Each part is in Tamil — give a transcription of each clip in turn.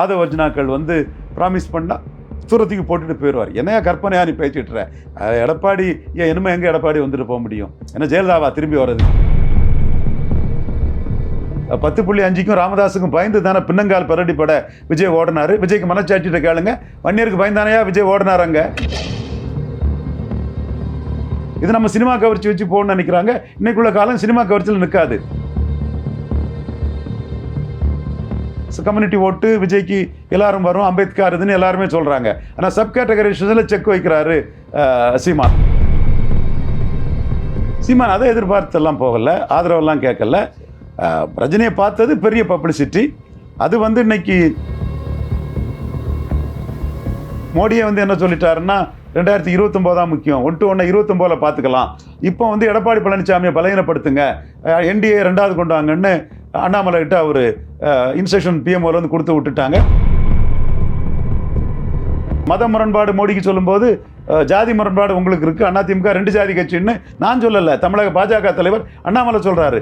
ஆதவ அர்ஜுனாக்கள் வந்து ப்ராமிஸ் பண்ணால் தூரத்துக்கு போட்டுட்டு போயிடுவார். என்னையா கற்பனையா நீ பேசிட்டுற எடப்பாடி ஏன் இனிமே எங்கே எடப்பாடி வந்துட்டு போக முடியும்? ஏன்னா ஜெயலலிதாவா திரும்பி வர்றது? பத்து புள்ளி அஞ்சுக்கும் ராமதாஸுக்கும் பயந்து தானே பின்னங்கால் பரடி பட விஜய் ஓடினார்? விஜய்க்கு மனச்சாட்சிட்ட கேளுங்க. வன்னியருக்கு பயந்தானையா விஜய் ஓடினார் அங்க? இது நம்ம சினிமா கவர்ச்சி வச்சு போகணும்னு நினைக்கிறாங்க. இன்னைக்குள்ள காலம் சினிமா கவர்ச்சியில் நிற்காது கம்யூனிட்டி ஓட்டு விஜய்க்கு எல்லாரும் வரும் அம்பேத்கர் இதுன்னு எல்லாருமே சொல்றாங்க. ஆனால் சப் கேட்டகரி விஷயத்தில் செக் வைக்கிறாரு சீமா சீமான். சீமான் அதை எதிர்பார்த்தெல்லாம் போகல ஆதரவெல்லாம் கேட்கல. ரஜினியை பார்த்தது பெரிய பப்ளிசிட்டி அது வந்து இன்னைக்கு மோடியை வந்து என்ன சொல்லிட்டாருன்னா ரெண்டாயிரத்தி இருபத்தொம்போதான் முக்கியம். ஒன்று ஒன்று இருபத்தொம்போதில் பார்த்துக்கலாம். இப்போ வந்து எடப்பாடி பழனிசாமியை பலகீனப்படுத்துங்க. என்டிஏ ரெண்டாவது கொண்டு வாங்கன்னு அண்ணாமலை கிட்ட அவர் இன்ஸ்ட்ரக்ஷன் பிஎம்ஓவில் வந்து கொடுத்து விட்டுட்டாங்க. மத முரண்பாடு மோடிக்கு சொல்லும்போது ஜாதி முரண்பாடு உங்களுக்கு இருக்குது அதிமுக ரெண்டு ஜாதி கட்சின்னு நான் சொல்லலை. தமிழக பாஜக தலைவர் அண்ணாமலை சொல்கிறாரு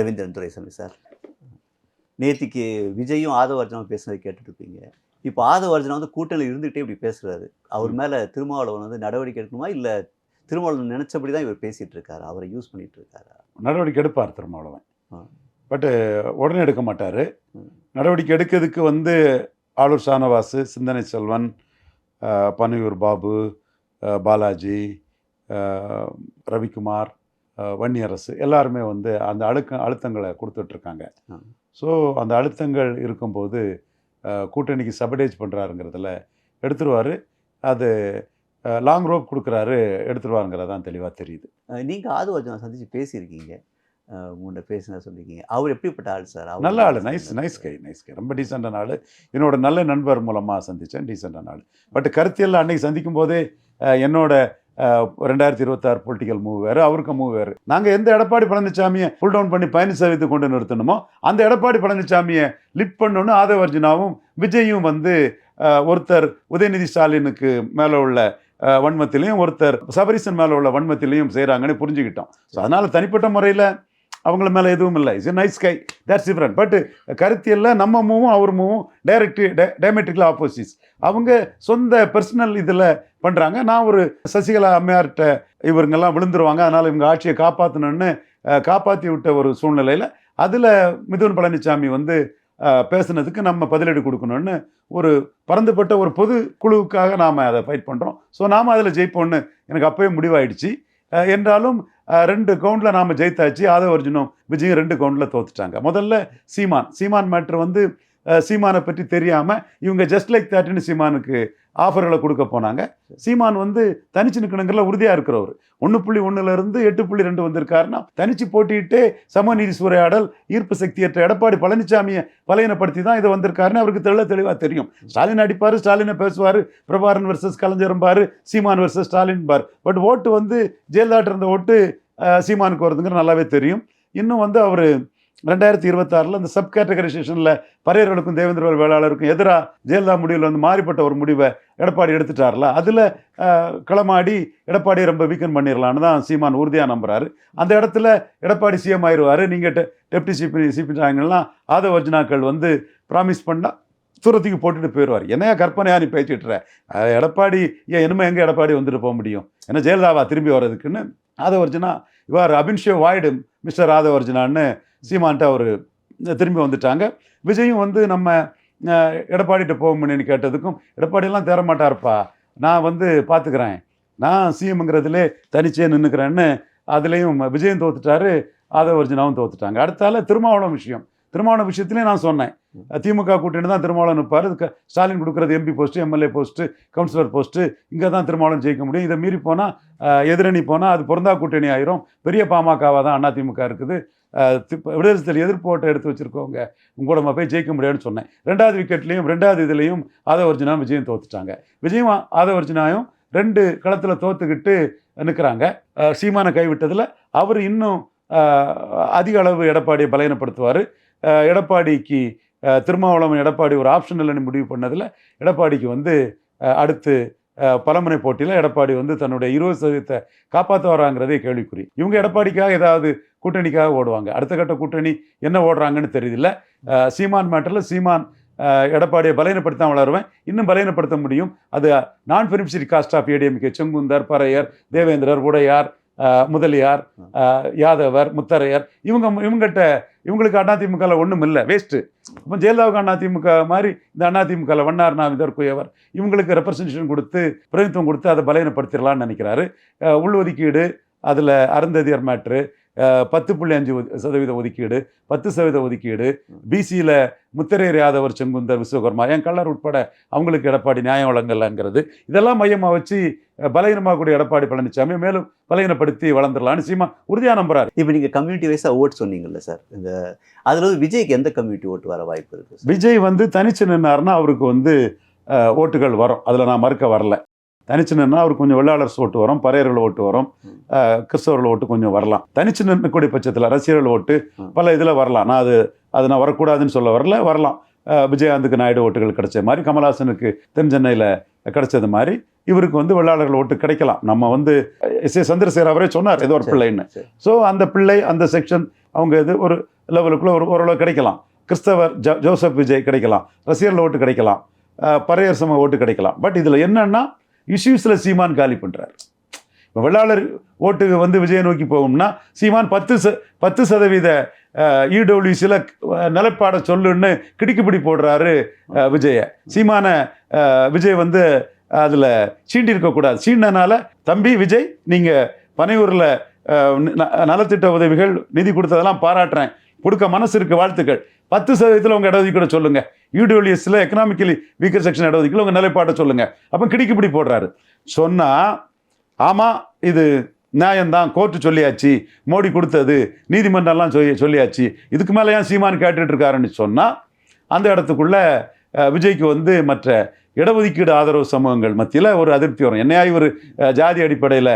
ரவீந்திரன் துரைசாமி சார். நேத்திக்கு விஜயும் ஆதவ அர்ஜுனாவும் பேசுனதை கேட்டுட்டு இருப்பீங்க இப்போ ஆதவ அர்ஜுனா வந்து கூட்டணியில் இருந்துகிட்டே இப்படி பேசுறாரு. அவர் மேலே திருமாவளவன் வந்து நடவடிக்கை எடுக்கணுமா? இல்லை திருமாவளவன் நினைச்சபடி தான் இவர் பேசிட்டு இருக்காரு? அவரை யூஸ் பண்ணிட்டு இருக்காரா? நடவடிக்கை எடுப்பார் திருமாவளவன். பட்டு உடனே எடுக்க மாட்டார். நடவடிக்கை எடுக்கிறதுக்கு வந்து ஆளூர் ஷானவாசு சிந்தனை செல்வன் பனையூர் பாபு பாலாஜி ரவிக்குமார் வன்னியரசு எல்லாருமே வந்து அந்த அழுக்க அழுத்தங்களை கொடுத்துட்ருக்காங்க. ஸோ அந்த அழுத்தங்கள் இருக்கும்போது கூட்டணிக்கு சபடேஜ் பண்ணுறாருங்கிறதுல எடுத்துருவார். அது லாங் ரோப் கொடுக்குறாரு எடுத்துருவாருங்கிறது தான் தெளிவாக தெரியுது. அஹ் நீங்க ஆதவ அர்ஜுனா சந்திச்சு பேசியிருக்கீங்க. முன்ன பேசின சொல்லியிருக்கீங்க அவர் எப்படிப்பட்ட ஆள் சார்? அவர் நல்ல ஆள் nice nice guy nice guy ரொம்ப டீசெண்டான ஆள். என்னோட நல்ல நண்பர் மூலமாக சந்தித்தேன் டீசெண்டான ஆள். பட் கருத்தியல் அன்னைக்கு சந்திக்கும் போதே என்னோட ரெண்டாயிரத்தி இருபத்தாறு பொலிட்டிக்கல் மூவ் வேறு அவருக்கு மூவ் வேறு. நாங்கள் எந்த எடப்பாடி பழனிசாமியை புல் டவுன் பண்ணி பழனிசாமித்து கொண்டு நிறுத்தணுமோ அந்த எடப்பாடி பழனிசாமியை லிட் பண்ணணும்னு ஆதவர்ஜுனாவும் விஜயும் வந்து ஒருத்தர் உதயநிதி ஸ்டாலினுக்கு மேலே உள்ள வன்மத்திலையும் ஒருத்தர் சபரிசன் மேலே உள்ள வன்மத்திலையும் செய்கிறாங்கன்னு புரிஞ்சுக்கிட்டோம். ஸோ அதனால் தனிப்பட்ட முறையில் அவங்கள மேலே எதுவும் இல்லை. Is nice guy that's different but கருத்தியல்ல நம்ம மூவும் அவர் மூவும் டைரக்ட் டைமெட்ரிக்கல் ஆப்போசிட்ஸ் அவங்க சொந்த பர்சனல் இதில் பண்ணுறாங்க நான் ஒரு சசிகலா அம்மையார்கிட்ட இவருங்கெல்லாம் விழுந்துருவாங்க. அதனால் இவங்க ஆட்சியை காப்பாற்றணும்னு காப்பாற்றி விட்ட ஒரு சூழ்நிலையில் அதில் மிதுன் பழனிசாமி வந்து பேசுனதுக்கு நம்ம பதிலடி கொடுக்கணும்னு ஒரு பறந்துபட்ட ஒரு பொது குழுவுக்காக நாம் அதை ஃபைட் பண்ணுறோம் ஸோ நாம் அதில் ஜெயிப்போம்னு எனக்கு அப்போயே முடிவாயிடுச்சு. என்றாலும் ரெண்டு கவுண்டில் நாம் ஜெயித்தாச்சு. ஆதவ அர்ஜுனும் விஜயும் ரெண்டு கவுண்டில் தோத்துட்டாங்க. முதல்ல சீமான். சீமான் மேட்ரு வந்து சீமானை பற்றி தெரியாமல் இவங்க ஜஸ்ட் லைக் தேட்டுன்னு சீமானுக்கு ஆஃபர்களை கொடுக்க போனாங்க. சீமான் வந்து தனிச்சு நிற்கணுங்கிறல உறுதியாக இருக்கிறவர். ஒன்று புள்ளி ஒன்றுலேருந்து எட்டு புள்ளி ரெண்டு வந்திருக்காருன்னா தனிச்சு போட்டிட்டு சமநீதி சூறையாடல் ஈர்ப்பு சக்தியற்ற எடப்பாடி பழனிசாமியை பலையனப்படுத்தி தான் இது வந்திருக்காருன்னு அவருக்கு தெள்ள தெளிவாக தெரியும். ஸ்டாலின் அடிப்பார் ஸ்டாலினை பேசுவார் பிரபாரன் வர்சஸ் கலைஞரம்பார் சீமான் வர்சஸ் ஸ்டாலின் பார் பட் ஓட்டு வந்து ஜெயலலிதா இருந்த ஓட்டு சீமானுக்கு வருதுங்கிற நல்லாவே தெரியும். இன்னும் வந்து அவர் ரெண்டாயிரத்தி இருபத்தாறில் அந்த சப் கேட்டகரைசேஷனில் பரையர்களுக்கும் தேவேந்திர வேளாளருக்கும் எதிராக ஜெயலலிதா முடிவில் வந்து மாறிப்பட்ட ஒரு முடிவை எடப்பாடி எடுத்துட்டார்ல. அதில் களமாடி எடப்பாடியை ரொம்ப வீக்கன் பண்ணிடலான்னு தான் சீமான் உறுதியாக நம்புறாரு. அந்த இடத்துல எடப்பாடி சிஎம் ஆயிடுவார் நீங்கள் டெப்டி சிபி சிபி ஆங்கிலாம் ஆதவ அர்ஜுனாக்கள் வந்து ப்ராமிஸ் பண்ணால் தூரத்துக்கு போட்டுட்டு போயிடுவார் என்னையா கற்பனையாக நீ பேசிட்டுற எடப்பாடி ஏன் என்னமோ எங்கே எடப்பாடி வந்துட்டு போக முடியும்? ஏன்னா ஜெயலலிதாவா திரும்பி வர்றதுக்குன்னு? ஆதவர்ஜனா இவர் அபின்ஷே வாய்டு மிஸ்டர் ஆதவர்ஜனான்னு சீமான்ட்ட அவர் திரும்பி வந்துட்டாங்க. விஜயும் வந்து நம்ம எடப்பாடிகிட்ட போக முடியும்னு கேட்டதுக்கும் எடப்பாடியெல்லாம் தேரமாட்டார்ப்பா நான் வந்து பார்த்துக்கிறேன் நான் சிஎம்ங்கிறதுலே தனிச்சே நின்றுக்கிறேன்னு அதுலேயும் விஜயம் தோத்துட்டாரு ஆதவர்ஜுனாவும் தோத்துட்டாங்க. அடுத்தால திருமாவளம் விஷயம். திருமாவளவன் விஷயத்திலே நான் சொன்னேன். திமுக கூட்டணி தான் திருமாவளவன் நிற்பார். இதுக்கு ஸ்டாலின் கொடுக்குறது MP post MLA post councillor post இங்கே தான் திருமாவளவன் ஜெயிக்க முடியும். இதை மீறி போனால் எதிரணி போனால் அது பொருந்தா கூட்டணி ஆயிரும். பெரிய பாமகவாக தான் அதிமுக இருக்குது. தி- விடுதலை சிறுத்தைகள் எதிர்ப்பு ஓட்டை எடுத்து வச்சுருக்கவங்க உங்களோட போய் ஜெயிக்க முடியாதுன்னு சொன்னேன். ரெண்டாவது விக்கெட்லேயும் ரெண்டாவது இதுலேயும் ஆதவர்ஜுனா விஜயம் தோத்துட்டாங்க. விஜயம் ஆ- ரெண்டு களத்தில் தோத்துக்கிட்டு நிற்கிறாங்க சீமானை கைவிட்டதில் அவர் இன்னும் அதிக அளவு எடப்பாடியை பலகீனப்படுத்துவார். எடப்பாடிக்கு திருமாவளவன் எடப்பாடி ஒரு ஆப்ஷன் இல்லைன்னு முடிவு பண்ணதில் எடப்பாடிக்கு வந்து அடுத்து அஹ், பலமுனை போட்டியில் எடப்பாடி வந்து தன்னுடைய இருபது சதவீதத்தை காப்பாற்ற வராங்கிறதே கேள்விக்குறி. இவங்க எடப்பாடிக்காக ஏதாவது கூட்டணிக்காக ஓடுவாங்க. அடுத்த கட்ட கூட்டணி என்ன ஓடுறாங்கன்னு தெரியுதில்ல. சீமான் மேட்டரில் சீமான் எடப்பாடியை பலகீனப்படுத்த வளருவேன். இன்னும் பலவீனப்படுத்த முடியும். அது நான் beneficiary caste of ADMK Sengunthar Paraiyar Devendrar Udaiyar Mudaliar Yadavar Mutharaiyar இவங்க இவங்ககிட்ட இவங்களுக்கு அதிமுகவில் ஒன்றும் இல்லை வேஸ்ட்டு இப்போ ஜெயலலிதாவுக்கு அதிமுக மாதிரி இந்த அதிமுகவில் வண்ணார் நாவிதர் குயவர் இவங்களுக்கு ரெப்ரசன்டேஷன் கொடுத்து பிரதிநிதித்துவம் கொடுத்து அதை பலவீனப்படுத்திடலான்னு நினைக்கிறாரு. அஹ், உள்ஒதுக்கீடு அதில் அருந்ததியர் மேட்ரு பத்து புள்ளி அஞ்சு சதவீத ஒதுக்கீடு பத்து சதவீத ஒதுக்கீடு. பிசியில் முத்திரையர் யாதவர் செங்குந்தர் விஸ்வகர்மா என் கல்லர் உட்பட அவங்களுக்கு எடப்பாடி நியாயம் வழங்கலைங்கிறது. இதெல்லாம் மையமாக வச்சு அஹ், பலகீனமாகக்கூடிய எடப்பாடி பழனிசாமி மேலும் பலகீனப்படுத்தி வளர்ந்துடலான்னு சீமா உறுதியாக நம்புறாரு. இப்போ நீங்கள் கம்யூனிட்டி வைஸாக ஓட் சொன்னீங்கல்ல சார். இந்த அதில் வந்து விஜய்க்கு எந்த கம்யூனிட்டி ஓட்டு வர வாய்ப்பு இருக்குது விஜய் வந்து தனிச்சு நின்னாருன்னா அவருக்கு வந்து ஓட்டுகள் வரும். அதில் நான் மறுக்க வரல. தனிச்சு நின்னா அவருக்கு கொஞ்சம் வெள்ளாளர்ஸ் ஓட்டு வரும் பறையர்கள் ஓட்டு வரும் கிறிஸ்தவர்கள் ஓட்டு கொஞ்சம் வரலாம். தனிச்சு நிற்கக்கூடிய பட்சத்தில் ரசிகர்கள் ஓட்டு. பல இதில் வரலாம். நான் அது அது நான் வரக்கூடாதுன்னு சொல்ல வரல வரலாம். விஜயகாந்துக்கு நாயுடு ஓட்டுகள் கிடைச்ச மாதிரி கமல்ஹாசனுக்கு தென் சென்னையில் கிடைச்சது மாதிரி இவருக்கு வந்து வெள்ளாளர்கள் ஓட்டு கிடைக்கலாம். நம்ம வந்து எஸ் ஏ சந்திரசேகர் அவரே சொன்னார் ஏதோ ஒரு பிள்ளைன்னு. ஸோ அந்த பிள்ளை அந்த செக்ஷன் அவங்க இது ஒரு லெவலுக்குள்ள ஒரு ஓரளவு கிடைக்கலாம். கிறிஸ்தவர் ஜோ ஜோசப் விஜய் கிடைக்கலாம். ரசிகர்கள் ஓட்டு கிடைக்கலாம். பறையர் சம ஓட்டு கிடைக்கலாம். பட் இதில் என்னன்னா இஷ்யூஸில் சீமான் காலி பண்ணுறாரு இப்போ வெள்ளாளர் ஓட்டு வந்து விஜயை நோக்கி போகும்னா சீமான் பத்து ச பத்து சதவீத இடபிள்யூசியில் நிலைப்பாடை சொல்லுன்னு கிடுக்கிப்பிடி போடுறாரு விஜயை. சீமானை சீமான விஜய் வந்து அதில் சீண்டி இருக்கக்கூடாது சீண்டனால தம்பி விஜய் நீங்கள் பனையூரில் நலத்திட்ட உதவிகள் நிதி கொடுத்ததெல்லாம் பாராட்டுறேன். கொடுக்க மனசு இருக்க வாழ்த்துக்கள். பத்து சதவீதத்தில் உங்கள் இடஒதுக்கீடு சொல்லுங்கள் யூடியூலியஸில் எக்கனாமிக்கலி வீக்கர் செக்ஷன் இடஒதுக்கீடு உங்கள் நிலைப்பாட்டை சொல்லுங்க. அப்போ கிடிக்குப்பிடி போடுறாரு. சொன்னால் ஆமாம் இது நியாயம்தான். கோர்ட்டு சொல்லியாச்சு. மோடி கொடுத்தது. நீதிமன்றம்லாம் சொல்லி சொல்லியாச்சு. இதுக்கு மேலே ஏன் சீமான் கேட்டுட்டு இருக்காருன்னு சொன்னால் அந்த இடத்துக்குள்ள விஜய்க்கு வந்து மற்ற இடஒதுக்கீடு ஆதரவு சமூகங்கள் மத்தியில் ஒரு அதிருப்தி வரும். என்னையா இவர் ஜாதி அடிப்படையில்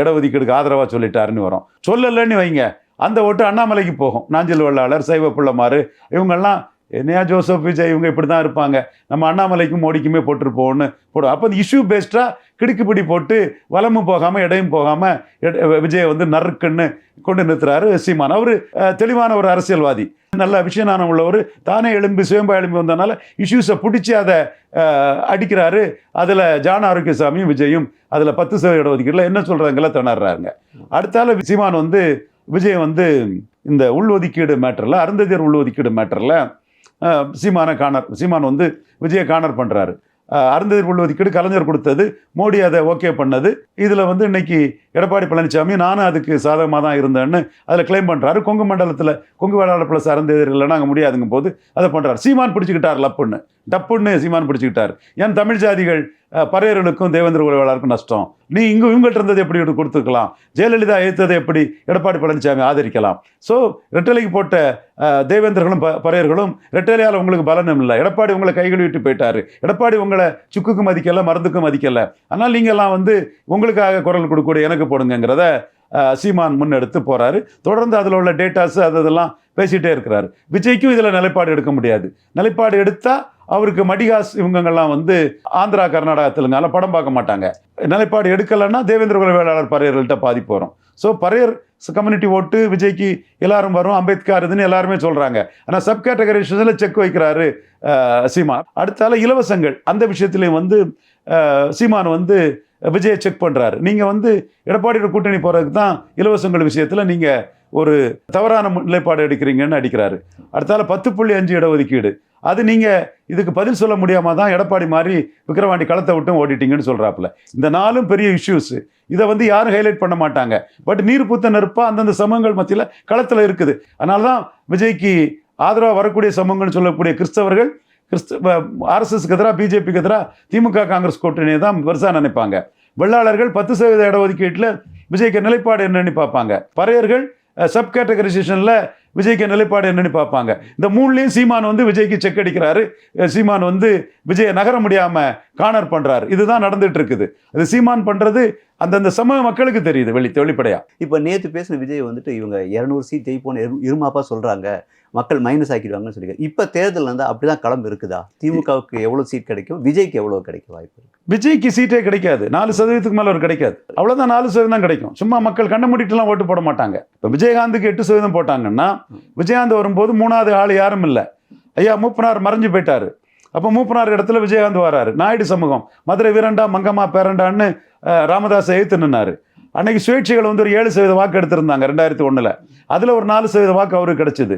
இடஒதுக்கீடுக்கு ஆதரவாக சொல்லிட்டாருன்னு வரும். சொல்லலைன்னு வைங்க. அந்த ஓட்டு அண்ணாமலைக்கு போகும். நாஞ்சில் வள்ளாளர் சைவ பிள்ளைமாறு இவங்கெல்லாம் என்னையா ஜோசப் விஜய் இவங்க இப்படி தான் இருப்பாங்க. நம்ம அண்ணாமலைக்கும் மோடிக்குமே போட்டிருப்போம்னு போடும் அப்போ இந்த இஷ்யூ பேஸ்டாக கிடுக்குப்பிடி போட்டு வலமும் போகாமல் இடையும் போகாமல் விஜயை வந்து நறுக்குன்னு கொண்டு நிறுத்துறாரு சீமான். அவர் தெளிவான ஒரு அரசியல்வாதி. நல்ல விஷயஞானம் உள்ளவர் தானே எலும்பு சுயம்பா எலும்பு வந்தனால இஷ்யூஸை பிடிச்சி அதை அடிக்கிறாரு. அதில் ஜான ஆரோக்கியசாமியும் விஜயும் அதில் பத்து சதவீத ஒதுக்கீட்டில் என்ன சொல்கிறாங்கள திணறாருங்க. அடுத்தால சீமான் வந்து விஜய் வந்து இந்த உள்ஒதுக்கீடு மேட்டரில் அருந்ததியர் உள்ஒதுக்கீடு மேட்டரில் சீமானை காணர் சீமான் வந்து விஜயை காணர் பண்ணுறாரு அருந்ததியர் உள்ஒதுக்கீடு கலைஞர் கொடுத்தது. மோடி அதை ஓகே பண்ணது. இதில் வந்து இன்னைக்கு எடப்பாடி பழனிசாமி நானும் அதுக்கு சாதகமாக தான் இருந்தேன்னு அதில் கிளைம் பண்ணுறாரு கொங்கு மண்டலத்தில் கொங்கு வேளாளர் சார்ந்த அருந்ததியர் நாங்கள் அங்கே முடியாதுங்க போது அதை பண்ணுறாரு சீமான் பிடிச்சிக்கிட்டார் லப்புன்னு. டப்புன்னு சீமான் பிடிச்சிக்கிட்டார். ஏன் தமிழ் ஜாதிகள் அஹ், பறையர்களுக்கும் தேவேந்திர உறவாளருக்கும் நஷ்டம்? நீ இங்கே இவங்கள்ட்ட இருந்தது எப்படி கொடுத்துக்கலாம் ஜெயலலிதா ஏற்றதை எப்படி? எடப்பாடி பழனிசாமி ஆதரிக்கலாம். ஸோ ரெட்டலைக்கு போட்ட தேவேந்தர்களும் தேவேந்திரர்களும் ப பறையர்களும் ரெட்டலையால் உங்களுக்கு பலனும் இல்லை. எடப்பாடி உங்களை கைகள் விட்டு போயிட்டாரு. எடப்பாடி உங்களை சுக்குக்கும் மதிக்கலை மருந்துக்கும் மதிக்கலை. ஆனால் நீங்கள்லாம் வந்து உங்களுக்காக குரல் கொடுக்கக்கூடிய எனக்கு போடுங்கங்கிறத போடுங்கிறத சீமான் முன்னெடுத்து போறாரு. தொடர்ந்து அதில் உள்ள டேட்டாஸ் அது இதெல்லாம் பேசிட்டே இருக்கிறாரு. விஜய்க்கும் இதில் நிலைப்பாடு எடுக்க முடியாது. நிலைப்பாடு எடுத்தால் அவருக்கு மடிகாஸ் இவங்கெல்லாம் வந்து ஆந்திரா கர்நாடகா தெலுங்கால படம் பார்க்க மாட்டாங்க. நிலைப்பாடு எடுக்கலைன்னா தேவேந்திர குல வேளாளர் பறையர்கள்ட்ட பாதிப்பு வரும். ஸோ பறையர் கம்யூனிட்டி ஓட்டு விஜய்க்கு எல்லாரும் வரும். அம்பேத்கர் இதுன்னு எல்லாருமே சொல்கிறாங்க ஆனால் சப் கேட்டகரைசேஷனில் செக் வைக்கிறாரு சீமான். அடுத்தால இலவசங்கள். அந்த விஷயத்துலையும் வந்து சீமான் வந்து விஜயை செக் பண்ணுறாரு நீங்கள் வந்து எடப்பாடியோட கூட்டணி போகிறதுக்கு தான் இலவசங்கள் விஷயத்தில் நீங்கள் ஒரு தவறான நிலைப்பாடு எடுக்கிறீங்கன்னு அடிக்கிறாரு. அடுத்தால பத்து புள்ளி அஞ்சு இடஒதுக்கீடு. அது நீங்கள் இதுக்கு பதில் சொல்ல முடியாமல் தான் எடப்பாடி மாதிரி விக்கிரவாண்டி களத்தை விட்டும் ஓடிட்டீங்கன்னு சொல்கிறாப்புல இந்த நாலும் பெரிய இஷ்யூஸு இதை வந்து யாரும் ஹைலைட் பண்ண மாட்டாங்க. பட் நீர் பூத்த நெருப்பாக அந்தந்த சமூகங்கள் மத்தியில் களத்தில் இருக்குது. அதனால தான் விஜய்க்கு ஆதரவாக வரக்கூடிய சமூகங்கள்னு சொல்லக்கூடிய கிறிஸ்தவர்கள் கிறிஸ்து ஆர்எஸ்எஸ்க்கு எதிராக பிஜேபிக்கு எதிராக திமுக காங்கிரஸ் கூட்டணியை தான் பெருசாக நினைப்பாங்க. வெள்ளாளர்கள் பத்து சதவீத இடஒதுக்கீட்டில் விஜய்க்கு நிலைப்பாடு என்னன்னு பார்ப்பாங்க. பறையர்கள் சப் கேட்டகரைசேஷனில் விஜய்க்கு நிலைப்பாடு என்னன்னு பார்ப்பாங்க. இந்த மூணுலேயும் சீமான் வந்து விஜய்க்கு செக் அடிக்கிறாரு. சீமான் வந்து விஜயை நகர முடியாமல் காணர் பண்ணுறாரு இதுதான் நடந்துட்டு இருக்குது அது சீமான் பண்ணுறது அந்தந்த சமூக மக்களுக்கு தெரியுது வெளி வெளிப்படையா. இப்போ நேற்று பேசின விஜய் வந்துட்டு இவங்க இரநூறு சீட் ஜெயிப்போன்னு இரு இருமாப்பா சொல்கிறாங்க மக்கள் மைனஸ் ஆக்கிடுவாங்கன்னு சொல்லி இப்போ தேர்தல் வந்து அப்படி தான் களம் இருக்குதா? திமுகவுக்கு எவ்வளோ சீட் கிடைக்கும்? விஜய்க்கு எவ்வளோ கிடைக்க வாய்ப்பு இருக்கு? விஜய்க்கு சீட்டே கிடைக்காது. நாலு சதவீதத்துக்கு மேலே ஒரு கிடைக்காது. அவ்வளோதான் நாலு சதவீதம் கிடைக்கும். சும்மா மக்கள் கண்ண மூடிட்டுலாம் ஓட்டு போட மாட்டாங்க. இப்போ விஜயகாந்துக்கு எட்டு சதவீதம் போட்டாங்கன்னா விஜயகாந்த் வரும்போது மூணாவது ஆள் யாரும் இல்லை. ஐயா மூப்பனார் மறைஞ்சு போயிட்டார். அப்போ மூப்பனார் இடத்துல விஜயகாந்த் வராரு. நாயுடு சமூகம் மதுரை வீரண்டா மங்கம்மா பேரண்டான்னு ராமதாஸ் எழுத்து நின்னார் நின்னாரு. அன்னைக்கு சுயேட்சைகள் வந்து ஒரு ஏழு சதவீத வாக்கு எடுத்திருந்தாங்க ரெண்டாயிரத்தி ஒன்றில் அதில் ஒரு நாலு சதவீத வாக்கு அவருக்கு கிடைச்சிது.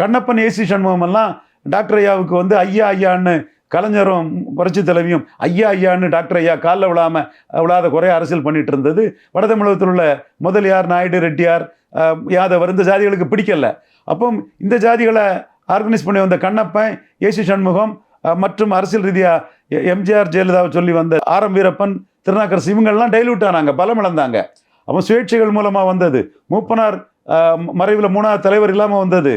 கண்ணப்பன் ஏசி சண்முகம் எல்லாம் டாக்டர் ஐயாவுக்கு வந்து ஐயா ஐயான்னு கலைஞரும் புரட்சி தலைவியும் ஐயா ஐயான்னு டாக்டர் ஐயா காலில் விழாம விழாத குறைய அரசியல் பண்ணிட்டு இருந்தது வட தமிழகத்தில் உள்ள முதலியார் நாயுடு ரெட்டியார் யாதவர் இந்த ஜாதிகளுக்கு பிடிக்கல. அப்போ இந்த ஜாதிகளை ஆர்கனைஸ் பண்ணி வந்த கண்ணப்பன் ஏசி சண்முகம் மற்றும் அரசியல் ரீதியாக எம்ஜிஆர் ஜெயலலிதாவை சொல்லி வந்த ஆரம் வீரப்பன் திருநாக்கரசு இவங்கள்லாம் டைலூட் ஆனாங்க பலம் இழந்தாங்க அப்போ சுயேட்சைகள் மூலமாக வந்தது. மூப்பனார் மறைவில் மூணாவது தலைவர் இல்லாமல் வந்தது.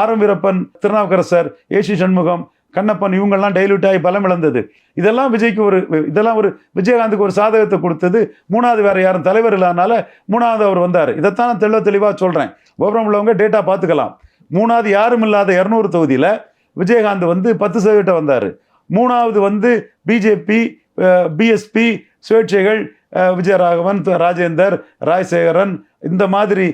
R M Veerappan Thirunavukkarasar A C Shanmugam Kannappan இவங்கெல்லாம் டைல்யூட் ஆகி பலம் இழந்தது. இதெல்லாம் விஜய்க்கு ஒரு இதெல்லாம் ஒரு விஜயகாந்துக்கு ஒரு சாதகத்தை கொடுத்தது. மூணாவது வேறு யாரும் தலைவர் இல்லாதனால மூணாவது அவர் வந்தார். இதைத்தான் தெளிவ தெளிவாக சொல்கிறேன் கோபுரம் உள்ளவங்க டேட்டா பார்த்துக்கலாம். மூணாவது யாரும் இல்லாத இரநூறு தொகுதியில் விஜயகாந்த் வந்து பத்து சதவீதம் வந்தார். மூணாவது வந்து பிஜேபி பிஎஸ்பி சுயேட்சைகள் விஜயராகவன் ராஜேந்தர் ராஜசேகரன் இந்த மாதிரி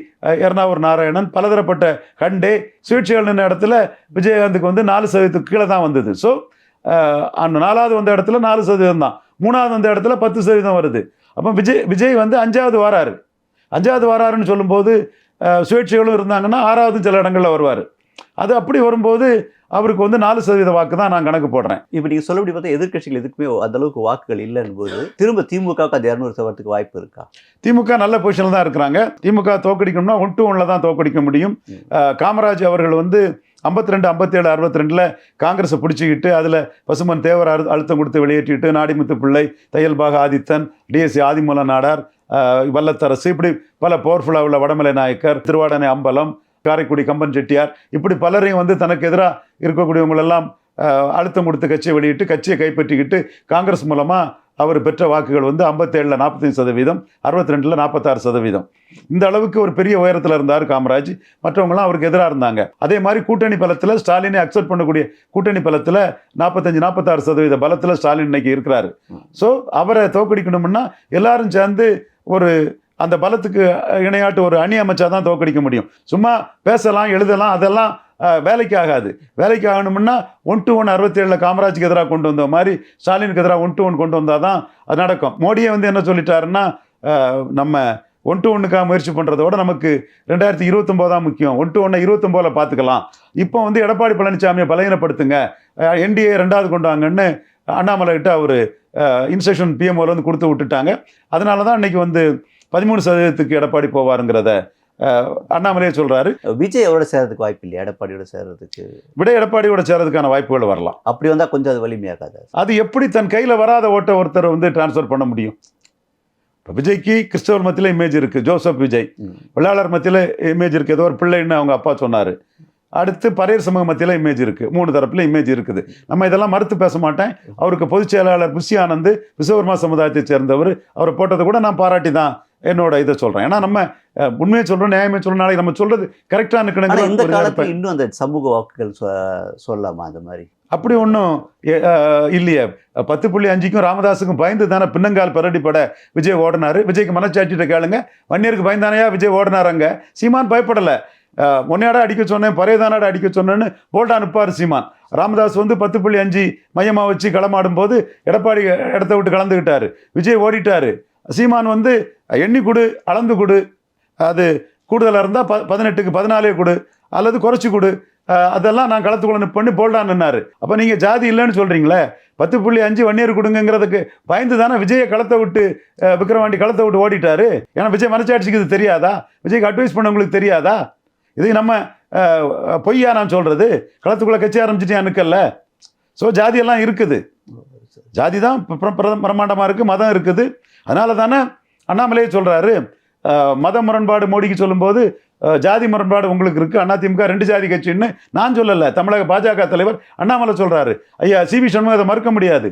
எர்ணாவூர் நாராயணன் பலதரப்பட்ட கண்டே சுயேட்சைகள் நின்ற இடத்துல விஜயகாந்துக்கு வந்து நாலு சதவீதத்துக்கு கீழே தான் வந்தது. ஸோ அந்த நாலாவது வந்த இடத்துல நாலு சதவீதம் தான். மூணாவது வந்த இடத்துல பத்து சதவீதம் வருது. அப்போ விஜய் விஜய் வந்து அஞ்சாவது வாராரு. அஞ்சாவது வாராருன்னு சொல்லும்போது சுயேட்சைகளும் இருந்தாங்கன்னா ஆறாவது சில இடங்களில் வருவார். அது அப்படி வரும்போது அவருக்கு வந்து நாலு சதவீத வாக்கு தான் நான் கணக்கு போடுறேன். இப்போ நீங்கள் சொல்லப்படி பார்த்தா எதிர்க்கட்சிகள் எதுக்குமே அந்த அளவுக்கு வாக்குகள் இல்லைன்னு போது திரும்ப திமுகவுக்கு அந்த இரநூறு சவரத்துக்கு வாய்ப்பு இருக்கா? திமுக நல்ல பொசிஷனில் தான் இருக்கிறாங்க. திமுக தோக்கடிக்கணும்னா ஒன் டு ஒன்ல தான் தோக்கடிக்க முடியும். காமராஜ் அவர்கள் வந்து ஐம்பத்தி ரெண்டு ஐம்பத்தேழு அறுபத்தி ரெண்டில் காங்கிரஸை பிடிச்சிக்கிட்டு அதில் பசுமன் தேவர் அழு அழுத்தம் கொடுத்து வெளியேற்றிட்டு நாடிமுத்து பிள்ளை தையல்பாக ஆதித்தன் டிஎஸ்சி ஆதிமூல நாடார் வல்லத்தரசு இப்படி பல பவர்ஃபுல்லாக உள்ள வடமலை நாயக்கர் திருவாடனை அம்பலம் காரைக்குடி கம்பன் செட்டியார் இப்படி பலரையும் வந்து தனக்கு எதிராக இருக்கக்கூடியவங்களெல்லாம் அழுத்தம் கொடுத்து கட்சியை வெளியிட்டு கட்சியை கைப்பற்றிக்கிட்டு காங்கிரஸ் மூலமாக அவர் பெற்ற வாக்குகள் வந்து ஐம்பத்தேழில் நாற்பத்தஞ்சு சதவீதம் அறுபத்தி ரெண்டில் நாற்பத்தாறு சதவீதம். இந்த அளவுக்கு ஒரு பெரிய உயரத்தில் இருந்தார் காமராஜ். மற்றவங்களாம் அவருக்கு எதிராக இருந்தாங்க. அதே மாதிரி கூட்டணி பலத்தில் ஸ்டாலினை அக்செப்ட் பண்ணக்கூடிய கூட்டணி பலத்தில் நாற்பத்தஞ்சு நாற்பத்தாறு சதவீத பலத்தில் ஸ்டாலின் இன்னைக்கு இருக்கிறாரு. ஸோ அவரை தோக்கடிக்கணும்னா எல்லாரும் சேர்ந்து ஒரு அந்த பலத்துக்கு இணையாட்டு ஒரு அணி அமைச்சா தான் தோக்கடிக்க முடியும். சும்மா பேசலாம் எழுதலாம் அதெல்லாம் வேலைக்கு ஆகாது வேலைக்கு ஆகணும்னா ஒன் டு ஒன் அறுபத்தி ஏழில் காமராஜுக்கு எதிராக கொண்டு வந்த மாதிரி ஸ்டாலினுக்கு எதிராக ஒன் டு ஒன் கொண்டு வந்தால் தான் அது நடக்கும். மோடியை வந்து என்ன சொல்லிட்டாருன்னா நம்ம ஒன் டு ஒன்றுக்காக முயற்சி பண்ணுறத விட நமக்கு ரெண்டாயிரத்தி இருபத்தொம்போதான் முக்கியம். ஒன் டு ஒன்னை இருபத்தொம்போதில் பார்த்துக்கலாம் இப்போ வந்து எடப்பாடி பழனிசாமியை பலகீனப்படுத்துங்க. என்டிஏ ரெண்டாவது கொண்டு வாங்கன்னு அண்ணாமலை கிட்ட அவர் இன்ஸ்ட்ரக்ஷன் பிஎம்ஓவில் வந்து கொடுத்து விட்டுட்டாங்க. அதனால தான் இன்னைக்கு வந்து பதிமூணு சதவீதத்துக்கு எடப்பாடி போவாருங்கிறத அண்ணாமலையே சொல்றாரு. விஜய் எவ்வளோ சேர்றதுக்கு வாய்ப்பு இல்லையா? எடப்பாடியோட சேர்றதுக்கு. விட எடப்பாடியோட சேரதுக்கான வாய்ப்புகள் வரலாம். அப்படி வந்தால் கொஞ்சம் அது வலிமையாகாது? அது எப்படி தன் கையில் வராத ஓட்டை ஒருத்தர் வந்து டிரான்ஸ்ஃபர் பண்ண முடியும்? இப்போ விஜய்க்கு கிறிஸ்தவர் மத்தியில் இமேஜ் இருக்கு. ஜோசப் விஜய். வெள்ளாளர் மத்தியில் இமேஜ் இருக்கு. ஏதோ ஒரு பிள்ளைன்னு அவங்க அப்பா சொன்னார். அடுத்து பரையர் சமூக மத்தியில் இமேஜ் இருக்கு. மூணு தரப்புல இமேஜ் இருக்குது. நம்ம இதெல்லாம் மறுத்து பேச மாட்டேன். அவருக்கு பொதுச் செயலாளர் புஷி ஆனந்த் விஸ்வகர்மா சமுதாயத்தை சேர்ந்தவர். அவரை போட்டதை கூட நான் பாராட்டி தான் என்னோட இதை சொல்றேன். ஏன்னா நம்ம உண்மையை சொல்றோம் நியாயமே சொல்றோம் நாளைக்கு நம்ம சொல்றது கரெக்டாக இந்த இருக்கணுங்கிற ஒரு காலத்துல இன்னும் அந்த சமூக வாக்குகள் சொல்லலாமா அந்த மாதிரி? அப்படி ஒன்றும் இல்லையே. பத்து புள்ளி அஞ்சுக்கும் ராமதாஸுக்கும் பயந்து தானே பின்னங்கால் பரடிப்பட விஜய் ஓடினாரு. விஜய்க்கு மனச்சாட்சிட்ட கேளுங்க. வன்னியருக்கு பயந்தானையா? விஜய் ஓடினார் அங்க சீமான் பயப்படலை. முன்னையாட அடிக்க சொன்னேன் பரையதானாட அடிக்க சொன்னேன்னு போல்டா அனுப்பார் சீமான். ராமதாஸ் வந்து பத்து புள்ளி அஞ்சு மையமாக வச்சு களமாடும் போது எடப்பாடி இடத்த விட்டு கலந்துக்கிட்டாரு விஜய் ஓடிட்டாரு. சீமான் வந்து எண்ணி கொடு அளந்து கொடு. அது கூடுதலாக இருந்தால் ப பதினெட்டுக்கு பதினாலே கொடு. அல்லது குறைச்சி கொடு. அதெல்லாம் நான் களத்துக்குள்ள பண்ணி போல்டான் நின்னாரு. அப்போ நீங்கள் ஜாதி இல்லைன்னு சொல்கிறீங்களே பத்து புள்ளி அஞ்சு வன்னியர் கொடுங்கிறதுக்கு பயந்து தானே விஜயை களத்தை விட்டு விக்ரவாண்டி களத்தை விட்டு ஓடிட்டாரு? ஏன்னா விஜய் மனசாட்சிக்கு இது தெரியாதா? விஜய்க்கு அட்வைஸ் பண்ணவங்களுக்கு தெரியாதா? இது நம்ம பொய்யா நான் சொல்கிறது களத்துக்குள்ளே கட்சி ஆரம்பிச்சிட்டு அனுக்கல்ல ஸோ ஜாதியெல்லாம் இருக்குது. ஜாதி தான் பிர- பிர- இருக்குது மதம் இருக்குது. அதனால தானே அண்ணாமலையே சொல்கிறாரு மத முரண்பாடு மோடிக்கு சொல்லும்போது ஜாதி முரண்பாடு உங்களுக்கு இருக்குது அதிமுக ரெண்டு ஜாதி கட்சின்னு நான் சொல்லலை. தமிழக பாஜக தலைவர் அண்ணாமலை சொல்கிறாரு ஐயா சிவி சண்முகம் அதை மறுக்க முடியாது.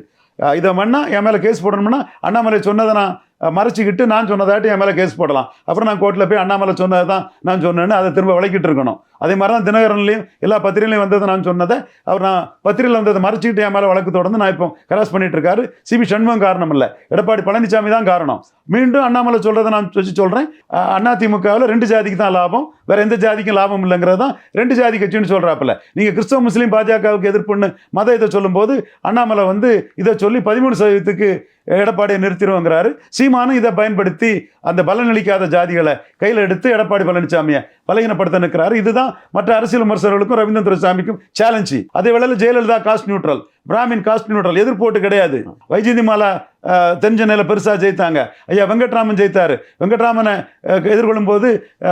இதை வேணா என் மேலே கேஸ் போடணும்னா அண்ணாமலை சொன்னதை நான் மறைச்சிக்கிட்டு நான் சொன்னதாட்டி என் மேலே கேஸ் போடலாம். அப்புறம் நான் கோர்ட்டில் போய் அண்ணாமலை சொன்னதை தான் நான் சொன்னேன்னு அதை திரும்ப விளக்கிட்டு இருக்கணும். அதே மாதிரி தான் தினகரன்லையும் எல்லா பத்திரிகையிலையும் வந்ததை நான் சொன்னதை. அவர் நான் பத்திரிகையில் வந்ததை மறைச்சிக்கிட்டு என் மேலே வழக்கு தொடர்ந்து நான் இப்போ கிராஸ் பண்ணிட்டு இருக்காரு. சிபி சண்முகம் காரணம் இல்லை எடப்பாடி பழனிசாமி தான் காரணம். மீண்டும் அண்ணாமலை சொல்கிறத நான் வச்சு சொல்கிறேன் அண்ணா திமுகவில் ரெண்டு ஜாதிக்கு தான் லாபம். வேறு எந்த ஜாதிக்கும் லாபம் இல்லைங்கிறது தான் ரெண்டு ஜாதி கட்சின்னு சொல்கிறாப்பில்ல நீங்கள் கிறிஸ்தவ முஸ்லீம் பாஜகவுக்கு எதிர்ப்புன்னு மத இதை சொல்லும்போது அண்ணாமலை வந்து இதை சொல்லி பதிமூணு சதவீதத்துக்கு எடப்பாடியை நிறுத்திடுவோங்கிறாரு. சீமானும் இதை பயன்படுத்தி அந்த பலனளிக்காத ஜாதிகளை கையில் எடுத்து எடப்பாடி பழனிசாமியை பலகீனப்படுத்த நிற்கிறாரு இதுதான் மற்ற அரசியல் விமர்சகர்களுக்கும் ரவீந்திர சாமிக்கும் சேலஞ்சு அதே வேளையில் Jayalalitha caste neutral Brahmin caste neutral எதிர்போட்டு கிடையாது. வைஜெயந்தி மாலா தென் சென்னையில் பெருசாக ஜெயித்தாங்க. ஐயா வெங்கட்ராமன் ஜெயித்தார். வெங்கட்ராமனை எதிர்கொள்ளும் போது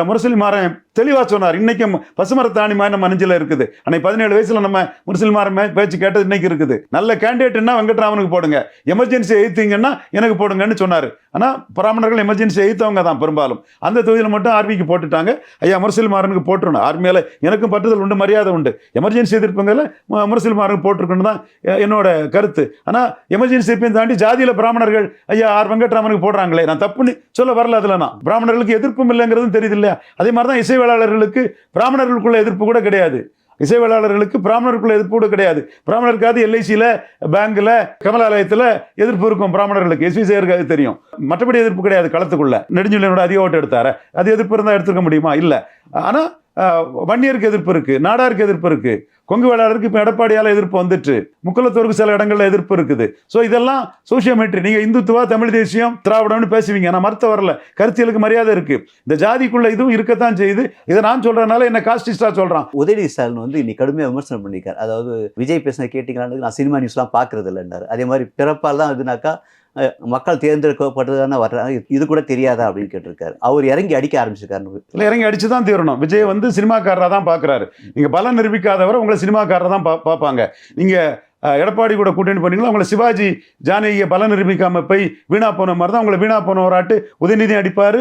முரசொலி மாறன் தெளிவாக சொன்னார். இன்னைக்கும் பசுமரத்தாணி மாதிரி நம்ம மனஞ்சில் இருக்குது. அன்னைக்கு பதினேழு வயசில் நம்ம முரசொலி பேச்சு கேட்டது இன்னைக்கு இருக்குது. நல்ல கேண்டிடேட்னா வெங்கட்ராமனுக்கு போடுங்க. எமர்ஜென்சி எழுத்தீங்கன்னா எனக்கு போடுங்கன்னு சொன்னார். ஆனால் பிராமணர்கள் எமர்ஜென்சி எய்த்தவங்க தான் பெரும்பாலும். அந்த தொகுதியில் மட்டும் ஆர்மிக்கு போட்டுட்டாங்க. ஐயா முரசில் மாறனுக்கு போட்டுருணும் ஆர்மியில் எனக்கும் பட்டுதல் உண்டு மரியாதை உண்டு. எமர்ஜென்சி எதிர்ப்புங்களை முரசில் முரசொலி மாறனுக்கு போட்டிருக்கணும் தான் என்னோட கருத்து. ஆனால் எமர்ஜென்சி எதிர்ப்பையும் தாண்டி ஜாதியில் பிராமணர்கள் ஐயா ஆர் வெங்கட்ராமனுக்கு போடுறாங்களே நான் தப்புன்னு சொல்ல வரல அதில் நான். பிராமணர்களுக்கு எதிர்ப்பும் இல்லைங்கிறதும் தெரியுது இல்லையா? அதே மாதிரி தான் இசைவேளாளர்களுக்கு பிராமணர்களுக்குள்ள எதிர்ப்பு கூட கிடையாது. இசைவேளாளர்களுக்கு பிராமணருக்குள்ள எதிர்ப்பு கூட கிடையாது. பிராமணருக்காவது எல்ஐசியில் பேங்க்ல கமலாலயத்தில் எதிர்ப்பு இருக்கும் பிராமணர்களுக்கு. எஸ்வி சேகருக்கு தெரியும். மற்றபடி எதிர்ப்பு கிடையாது களத்துக்குள்ள. நெடுஞ்செழியனோட அதிக ஓட்டு எடுத்தார? அது எதிர்ப்பு இருந்தால் எடுத்துக்க முடியுமா? இல்லை. ஆனால் வன்னியருக்கு எதிர்ப்பு இருக்குது நாடாருக்கு எதிர்ப்பு இருக்குது கொங்கு வேளாளருக்கு இப்போ எடப்பாடியால் எதிர்ப்பு வந்துட்டு முக்குலத்தோருக்கு சில இடங்கள்ல எதிர்ப்பு இருக்குது. ஸோ இதெல்லாம் சோசியோமெட்ரி நீங்கள் இந்துத்துவா தமிழ் தேசியம் திராவிடம்னு பேசுவீங்க. நான் மறுத்த வரல. கருத்தியலுக்கு மரியாதை இருக்குது இந்த ஜாதிக்குள்ள இதுவும் இருக்கத்தான் செய்யுது. இதை நான் சொல்கிறனால என்ன காஸ்டிஸ்டாக சொல்கிறான் உதயநிதி ஸ்டாலின் வந்து இன்னைக்கு கடுமையாக விமர்சனம் பண்ணியிருக்காரு. அதாவது விஜய் பேசின கேட்டிங்களான்னு நான் சினிமா நியூஸ்லாம் பார்க்குறது இல்லைன்றாரு அதே மாதிரி பிறப்பால் தான் இதுனாக்கா மக்கள் தேர்ந்தெடுக்கப்பட்டதான வர்றாங்க இது கூட தெரியாதா அப்படின்னு கேட்டிருக்காரு. அவர் இறங்கி அடிக்க ஆரம்பிச்சிருக்காரு. இல்லை இறங்கி அடிச்சு தான் தீரணும். விஜய் வந்து சினிமாக்காரராக தான் பார்க்குறாரு நீங்கள் பலம் நிரூபிக்காதவரை உங்களை சினிமாக்காரராக தான் பா பார்ப்பாங்க நீங்கள் எடப்பாடி கூட கூட்டணி பண்ணீங்களா உங்களை சிவாஜி ஜானகியை பலம் நிரூபிக்காமல் போய் வீணா போன மாதிரி தான் உங்களை வீணா போனவராட்டு உதயநிதி அடிப்பார்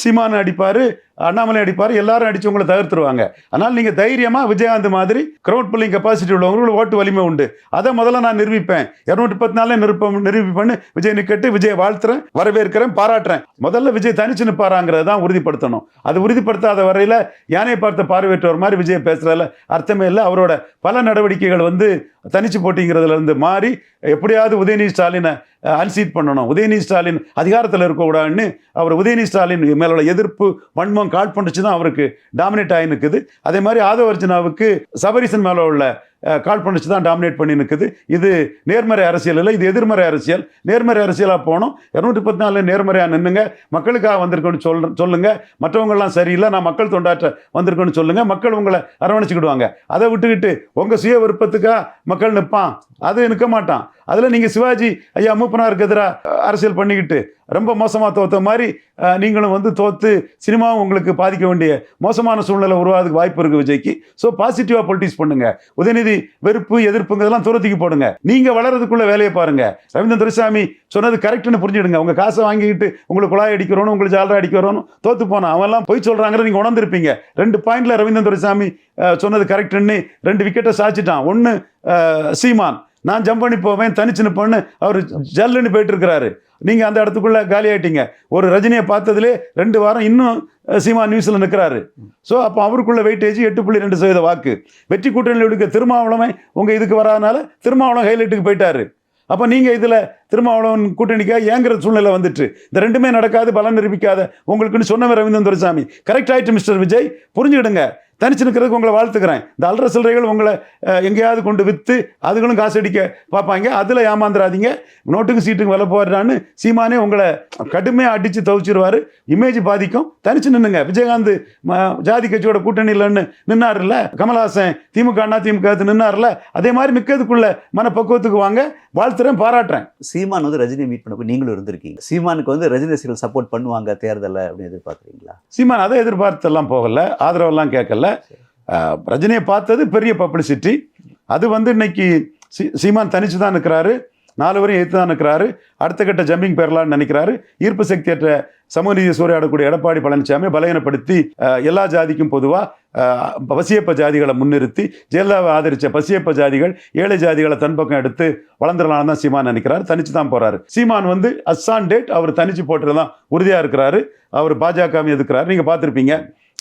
சீமானு அடிப்பார் அண்ணாமலை அடிப்பார் எல்லாரும் அடிச்சு உங்களை தவிர்த்துருவாங்க அதனால் நீங்கள் தைரியமாக விஜயகாந்த் மாதிரி க்ரௌட் புல்லிங் கெப்பாசிட்டி உள்ளவங்களுக்கு ஓட்டு வலிமை உண்டு. அதை முதல்ல நான் நிரூபிப்பேன். இரநூத்தி பத்து நாளே நிருப்பம் நிரூபிப்பேன்னு விஜய் நிக்கட்டு விஜய் வாழ்த்துறேன் வரவேற்கிறேன் பாராட்டுறேன். முதல்ல விஜய் தனிச்சு நிற்பாராங்கிறத தான் உறுதிப்படுத்தணும். அது உறுதிப்படுத்தாத வரையில் யானை பார்த்த பார்வையற்றவர் மாதிரி விஜய் பேசுறதுல அர்த்தமே இல்லை. அவரோட பல நடவடிக்கைகள் வந்து தனிச்சு போட்டிங்கிறதுல இருந்து மாறி எப்படியாவது உதயநிதி ஸ்டாலினை அன்சீட் பண்ணணும். உதயநிதி ஸ்டாலின் அதிகாரத்தில் இருக்கக்கூடாதுன்னு அவர் உதயநிதி ஸ்டாலின் மேலோட எதிர்ப்பு வன்மம் கால் பண்ணிச்சு தான் அவருக்கு டாமினேட் ஆகி நிற்குது அதே மாதிரி ஆதவர்ஜனாவுக்கு சபரிசன் மேலே உள்ள கால் பண்ணிச்சு தான் டாமினேட் பண்ணி நிற்குது இது நேர்மறை அரசியல் இல்லை இது எதிர்மறை அரசியல். நேர்மறை அரசியலாக போகணும் இரநூத்தி பத்து நாலில் நேர்மறையாக நின்றுங்க மக்களுக்காக வந்திருக்கோன்னு சொல் சொல்லுங்க. மற்றவங்கெல்லாம் சரியில்லை நான் மக்கள் தொண்டாற்ற வந்திருக்கோன்னு சொல்லுங்கள் மக்கள் உங்களை அரவணைச்சிக்கிடுவாங்க. அதை விட்டுக்கிட்டு உங்கள் சுய விருப்பத்துக்காக மக்கள் நிற்பான் அது நிற்க மாட்டான். அதில் நீங்கள் சிவாஜி ஐயா மூப்பனாருக்கு எதிராக அரசியல் பண்ணிக்கிட்டு ரொம்ப மோசமாக தோத்த மாதிரி நீங்களும் வந்து தோற்று சினிமாவும் உங்களுக்கு பாதிக்க வேண்டிய மோசமான சூழ்நிலை உருவாதுக்கு வாய்ப்பு இருக்குது விஜய்க்கு. ஸோ பாசிட்டிவாக பொலிட்டிக்ஸ் பண்ணுங்கள் உதயநிதி வெறுப்பு எதிர்ப்புங்கிறதெல்லாம் தூரத்துக்கு போடுங்க. நீங்கள் வளர்றதுக்குள்ள வேலையை பாருங்கள் ரவீந்திரன் துரைசாமி சொன்னது கரெக்டுன்னு புரிஞ்சுடுங்க உங்கள் காசை வாங்கிக்கிட்டு உங்களுக்கு குழாய் அடிக்கிறோன்னு உங்களுக்கு ஜாலரா அடிக்கிறோன்னு தோற்று போனான் அவன்லாம் போய் சொல்கிறாங்கிற நீங்கள் உணர்ந்திருப்பீங்க. ரெண்டு பாயிண்டில் ரவீந்திரன் துரைசாமி சொன்னது கரெக்டுன்னு ரெண்டு விக்கெட்டை சாச்சிட்டான் ஒன்று சீமான். நான் ஜம்ப் பண்ணி போவேன் தனிச்சு நிற்பேன்னு அவர் ஜல்லுன்னு போயிட்டு இருக்கிறாரு நீங்கள் அந்த இடத்துக்குள்ளே காலி ஆயிட்டீங்க. ஒரு ரஜினியை பார்த்ததுலே ரெண்டு வாரம் இன்னும் சீமா நியூஸில் நிற்கிறாரு ஸோ அப்போ அவருக்குள்ள வெயிட்டேஜ் எட்டு புள்ளி ரெண்டு சதவீத வாக்கு. வெற்றி கூட்டணியில் எடுக்க திருமாவளமே உங்கள் இதுக்கு வராதனால திருமாவளம் ஹைலைட்டுக்கு போயிட்டாரு. அப்போ நீங்கள் இதில் திருமாவளவன் கூட்டணிக்காக ஏங்குற சூழ்நிலை வந்துட்டு இந்த ரெண்டுமே நடக்காது பலன் நிரூபிக்காத உங்களுக்குன்னு சொன்னவர் ரவீந்திரன் துரைசாமி. கரெக்ட் ஆயிட்டு மிஸ்டர் விஜய். புரிஞ்சுக்கிடுங்க. தனிச்சு நிற்கிறதுக்கு உங்களை வாழ்த்துக்கிறேன். இந்த அல்ற சில்லறைகள் உங்களை எங்கேயாவது கொண்டு விற்று அதுகளும் காசு அடிக்க பார்ப்பாங்க. அதில் ஏமாந்துடாதீங்க நோட்டுக்கு சீட்டுக்கு விலை போடுறான்னு சீமானே உங்களை கடுமையாக அடித்து துவைச்சிருவாரு. இமேஜ் பாதிக்கும். தனிச்சு நின்னுங்க. விஜயகாந்த் ஜாதி கட்சியோட கூட்டணியிலன்னு நின்னார்ல கமல்ஹாசன் திமுக அண்ணா திமுக நின்னார்ல அதே மாதிரி நிற்கிறதுக்குள்ள மனப்பக்குவத்துக்கு வாங்க. வாழ்த்துறேன் பாராட்டுறேன். சீமான் வந்து ரஜினியை மீட் பண்ணப்போ நீங்களும் இருந்திருக்கீங்க. சீமானுக்கு வந்து ரஜினி ரசிகர்கள் சப்போர்ட் பண்ணுவாங்க தேர்தலில் அப்படின்னு எதிர்பார்க்குறீங்களா? சீமான் அதை எதிர்பார்த்தெல்லாம் போகல. ஆதரவெல்லாம் கேட்கல. ரஜினியை பார்த்தது பெரிய பப்ளிசிட்டி அது வந்து இன்னைக்கு சீ சீமான் தனிச்சு தான் இருக்கிறாரு நாலு வரையும் எதிர்த்து தான் இருக்கிறாரு அடுத்த கட்ட ஜம்பிங் பெறலாம்னு நினைக்கிறாரு. ஈர்ப்பு சக்தியற்ற சமூக நீதி சூறையாடக்கூடிய எடப்பாடி பழனிசாமி பலகீனப்படுத்தி எல்லா ஜாதிக்கும் பொதுவாக பசியப்ப ஜாதிகளை முன்னிறுத்தி ஜெயலலிதாவை ஆதரிச்ச பசியப்ப ஜாதிகள் ஏழை ஜாதிகளை தன் பக்கம் எடுத்து வளர்ந்துடலாம் தான் சீமான் நினைக்கிறார். தனிச்சு தான் போறாரு. சீமான் வந்து அஸ்ஸான் டேட் அவர் தனிச்சு போட்டு தான் உறுதியா இருக்கிறாரு. அவர் பாஜக எதிர்க்கிறாரு. நீங்க பார்த்திருப்பீங்க.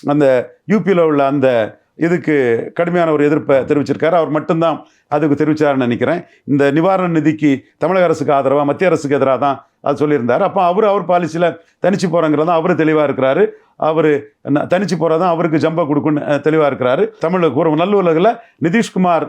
அந்த யூபியில் உள்ள அந்த இதுக்கு கடுமையான ஒரு எதிர்ப்பை தெரிவிச்சிருக்காரு. அவர் மட்டும்தான் அதுக்கு தெரிவிச்சாருன்னு நினைக்கிறேன். இந்த நிவாரண நிதிக்கு தமிழக அரசுக்கு ஆதரவாக மத்திய அரசுக்கு எதிராக தான் அது சொல்லியிருந்தார். அப்போ அவர் அவர் பாலிசியில் தனிச்சு போகிறங்கிறதான் அவர் தெளிவாக இருக்கிறாரு. அவர் தனிச்சு போகிறதான் அவருக்கு ஜம்பா கொடுக்குன்னு தெளிவாக இருக்கிறாரு. தமிழுக்கு ஒரு நல்லுலகில் நிதிஷ்குமார்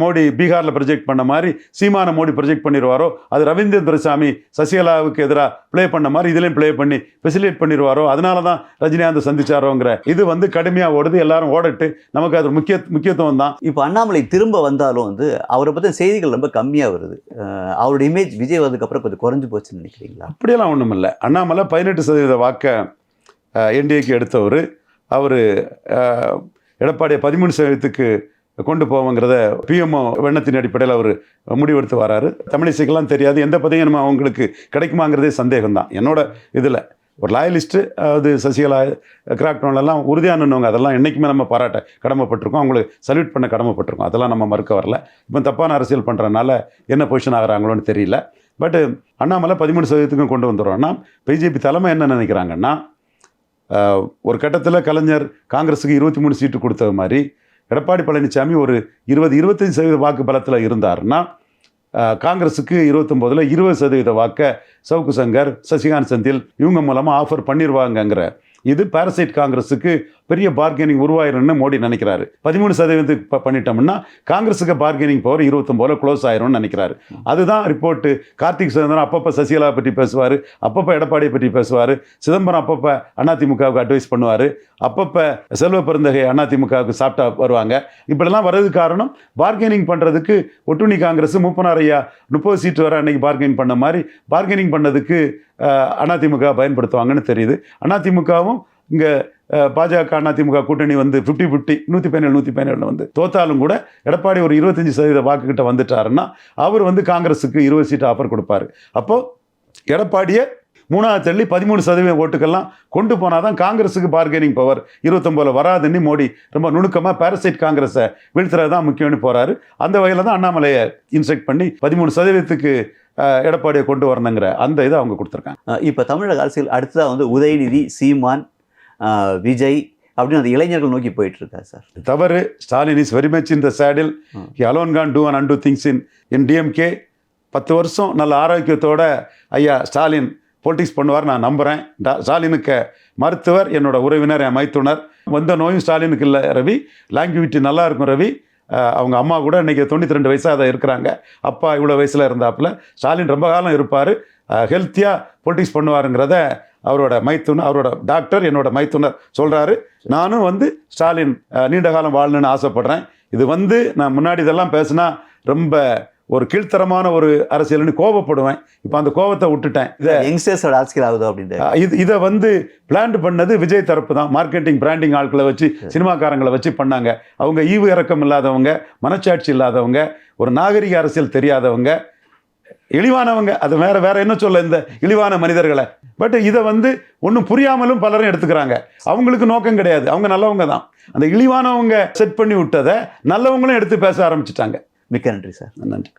மோடி பீகாரில் ப்ரொஜெக்ட் பண்ண மாதிரி சீமான மோடி ப்ரொஜெக்ட் பண்ணிடுவாரோ அது ரவீந்திர துரைசாமி சசிகலாவுக்கு எதிராக ப்ளே பண்ண மாதிரி இதுலேயும் ப்ளே பண்ணி ஃபெசிலேட் பண்ணிடுவாரோ அதனால தான் ரஜினிகாந்த் சந்திச்சாரோங்கிற இது வந்து கடுமையாக ஓடுது எல்லாரும் ஓடட்டு நமக்கு அது முக்கிய முக்கியத்துவம் தான். இப்போ அண்ணாமலை திரும்ப வந்தாலும் வந்து அவரை பற்றின செய்திகள் ரொம்ப கம்மியாக வருது. அவரோட இமேஜ் விஜய் வந்ததுக்கப்புறம் கொஞ்சம் குறைஞ்சு போச்சுன்னு நினைக்கிறீங்களா? அப்படியெல்லாம் ஒன்றும் இல்லை அண்ணாமலை பதினெட்டு சதவீத வாக்கை என்டிஏக்கு எடுத்தவர். அவர் எடப்பாடியை பதிமூணு சதவீதத்துக்கு கொண்டு போவோங்கிறத பிஎம்ஓ வெண்ணத்தின் அடிப்படையில் அவர் முடிவெடுத்து வராரு. தமிழிசைக்கெல்லாம் தெரியாது. எந்த பதவியும் நம்ம அவங்களுக்கு கிடைக்குமாங்கிறதே சந்தேகம்தான். என்னோட இதில் ஒரு லாயலிஸ்ட்டு அது சசிகலா கிராக்டோன்லாம் உறுதியானவங்க. அதெல்லாம் என்றைக்குமே நம்ம பாராட்ட கடமைப்பட்டிருக்கோம். அவங்களுக்கு சல்யூட் பண்ண கடமைப்பட்டிருக்கோம். அதெல்லாம் நம்ம மறுக்க வரல. இப்போ தப்பான அரசியல் பண்ணுறதுனால என்ன பொசிஷன் ஆகிறாங்களோன்னு தெரியல. பட்டு அண்ணாமலை பதிமூணு சதவீதத்துக்கும் கொண்டு வந்துடுறோம்னா பிஜேபி தலைமை என்ன நினைக்கிறாங்கன்னா ஒரு கட்டத்தில் கலைஞர் காங்கிரஸுக்கு இருபத்தி மூணு சீட்டு கொடுத்தது மாதிரி எடப்பாடி பழனிசாமி ஒரு இருபது இருபத்தஞ்சு சதவீத வாக்கு பலத்தில் இருந்தாருன்னா காங்கிரஸுக்கு இருபத்தொம்போதில் இருபது சதவீத வாக்கை சவுக்கு சங்கர் சசிகாந்த் செந்தில் இவங்க மூலமாக ஆஃபர் பண்ணிடுவாங்கங்கிற இது பாரசைட் காங்கிரஸுக்கு பெரிய பார்கெனிங் உருவாயிரும்னு மோடி நினைக்கிறாரு. பதிமூணு சதவீதத்துக்கு பண்ணிட்டோம்னா காங்கிரஸுக்கு பார்கெனிங் பவர் இருபத்தொம்போதில் க்ளோஸ் ஆயிரும்னு நினைக்கிறாரு. அதுதான் ரிப்போர்ட்டு கார்த்திக் சுதந்திரம் அப்பப்போ சசிகலா பற்றி பேசுவார் அப்பப்போ எடப்பாடியை பற்றி பேசுவார் சிதம்பரம் அப்பப்போ அதிமுகவுக்கு அட்வைஸ் பண்ணுவார் அப்பப்போ செல்வ பெருந்தகை அதிமுகவுக்கு சாப்பிட்டா வருவாங்க. இப்படிலாம் வர்றதுக்கு காரணம் பார்கெனிங் பண்ணுறதுக்கு ஒட்டுணி காங்கிரஸ் மூப்பனார் ஐயா முப்பது சீட்டு வர அன்னைக்கு பார்கெனிங் பண்ண மாதிரி பார்கெனிங் பண்ணதுக்கு அதிமுக பயன்படுத்துவாங்கன்னு தெரியுது. அதிமுகவும் இங்கே பாஜக அதிமுக கூட்டணி வந்து ஃபிஃப்டி ஃபிஃப்டி நூற்றி பதினேழு நூற்றி பதினேழு வந்து தோத்தாலும் கூட எடப்பாடி ஒரு இருபத்தஞ்சி சதவீத வாக்குக்கிட்ட வந்துட்டாருன்னா அவர் வந்து காங்கிரஸுக்கு இருபது சீட்டு ஆஃபர் கொடுப்பாரு. அப்போது எடப்பாடியை மூணாவது தள்ளி பதிமூணு சதவீத ஓட்டுக்கெல்லாம் கொண்டு போனால் தான் காங்கிரஸுக்கு பார்கெனிங் பவர் இருபத்தொம்போதில் வராதுன்னு மோடி ரொம்ப நுணுக்கமாக பாரசைட் காங்கிரஸை வீழ்த்துறது தான் முக்கியம்னு போகிறாரு அந்த வகையில் தான் அண்ணாமலையை இன்ஸ்ட்ரக்ட் பண்ணி பதிமூணு சதவீதத்துக்கு எடப்பாடியை கொண்டு வரணுங்கிற அந்த இதை அவங்க கொடுத்துருக்காங்க. இப்போ தமிழக அரசியல் அடுத்ததாக வந்து உதயநிதி சீமான் விஜய் அப்படின்னு அந்த இளைஞர்கள் நோக்கி போயிட்டு இருக்கா சார் தவறு. Stalin is very much in the saddle. He alone can do and undo things in in DMK பத்து வருஷம் நல்ல ஆரோக்கியத்தோட ஐயா ஸ்டாலின் பொலிட்டிக்ஸ் பண்ணுவார் நான் நம்புகிறேன் ஸ்டாலினுக்கு மருத்துவர் என்னோட உறவினர் என் மைத்துனர். வந்த நோயும் ஸ்டாலினுக்கு இல்லை ரவி. லாங்குவிட்டி நல்லா இருக்கும் ரவி. அவங்க அம்மா கூட இன்னைக்கு தொண்ணூற்றி ரெண்டு வயசாக அதை இருக்கிறாங்க. அப்பா இவ்வளோ வயசில் இருந்தாப்புல ஸ்டாலின் ரொம்ப காலம் இருப்பார். ஹெல்த்தியாக பொலிட்டிக்ஸ் பண்ணுவாருங்கிறத அவரோட மைத்துனர் அவரோட டாக்டர் என்னோட மைத்துனர் சொல்கிறாரு நானும் வந்து ஸ்டாலின் நீண்ட காலம் வாழணும்னு ஆசைப்படுறேன். இது வந்து நான் முன்னாடி இதெல்லாம் பேசினா ரொம்ப ஒரு கீழ்த்தரமான ஒரு அரசியல்னு கோபப்படுவேன். இப்போ அந்த கோபத்தை விட்டுட்டேன். இதை யங்ஸ்டர்ஸோட அரசியல் ஆகுது அப்படின்ற அஹ், இது இதை வந்து பிளான் பண்ணது விஜய் தரப்பு தான். மார்க்கெட்டிங் பிராண்டிங் ஆட்களை வச்சு சினிமாக்காரங்களை வச்சு பண்ணாங்க. அவங்க ஈவு இறக்கம் இல்லாதவங்க மனச்சாட்சி இல்லாதவங்க ஒரு நாகரிக அரசியல் தெரியாதவங்க இழிவானவங்க அது வேற வேற என்ன சொல்ல இந்த இழிவான மனிதர்களை. பட் இதை வந்து ஒன்றும் புரியாமலும் பலரும் எடுத்துக்கிறாங்க. அவங்களுக்கு நோக்கம் கிடையாது. அவங்க நல்லவங்க தான். அந்த இழிவானவங்க செட் பண்ணி விட்டதை நல்லவங்களும் எடுத்து பேச ஆரம்பிச்சிட்டாங்க. மிக்க நன்றி சார். நன்றி.